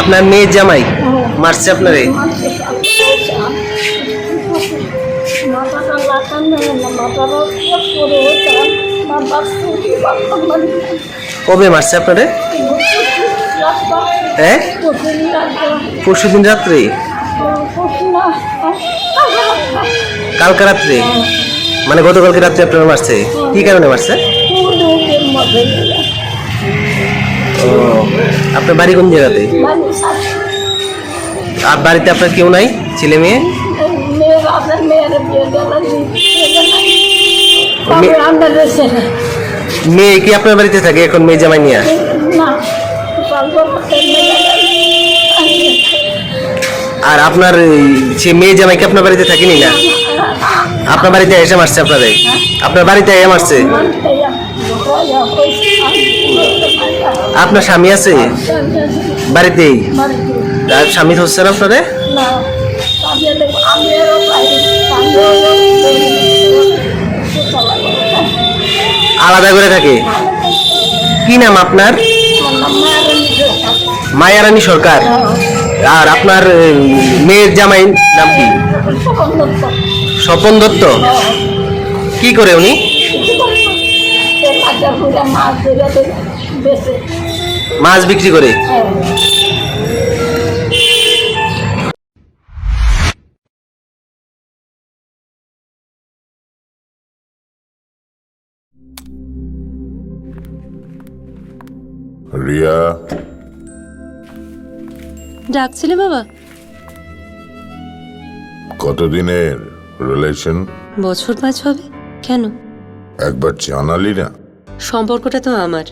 আপনার মেয়ে জামাই মারছে আপনারে? কবে মারছে আপনারে? হ্যাঁ? পরশু দিন রাত্রে? কালকে রাত্রে? মানে গতকালকে রাত্রে আপনার মারছে? কি কারণে মারছে? আপনার বাড়ি কোন জায়গাতে আর বাড়িতে আপনার কেউ নাই? ছেলে মেয়ে? মেয়ে কি আপনার বাড়িতে থাকে এখন, মেয়ে জামাই নিয়ে? আর আপনার সে মেয়ে জামাই কি আপনার বাড়িতে থাকেনি না? আপনার বাড়িতে এসে মারছে আপনাদের? আপনার বাড়িতে এসে মারছে? আপনার স্বামী আছে? বাড়িতেই? আর স্বামী হচ্ছে না আপনারে? আলাদা করে থাকে? কি নাম আপনার? মায়ারানী সরকার। আর আপনার মেয়ের জামাই নাম কি? স্বপন দত্ত। কি করে উনি? মাছ বিক্রি করে? রিয়া? ডাকছিলে বাবা? কতদিনের রিলেশন বছর পাঁচ হবে। কেন? একবার জানালি না? সম্পর্কটা তো আমার।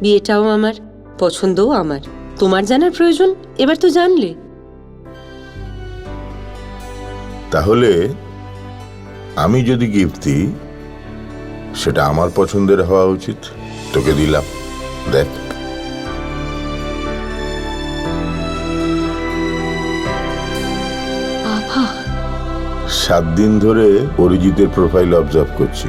বিয়েটাও আমার পছন্দও আমার। তোমার জানার প্রয়োজন? এবার তো জানলে। তাহলে আমি যদি গিফট দিই সেটা আমার পছন্দের হওয়া উচিত। তোকে দিলাম। দেখ। সাত দিন ধরে অরিজিতের প্রোফাইল অবজার্ভ করছি।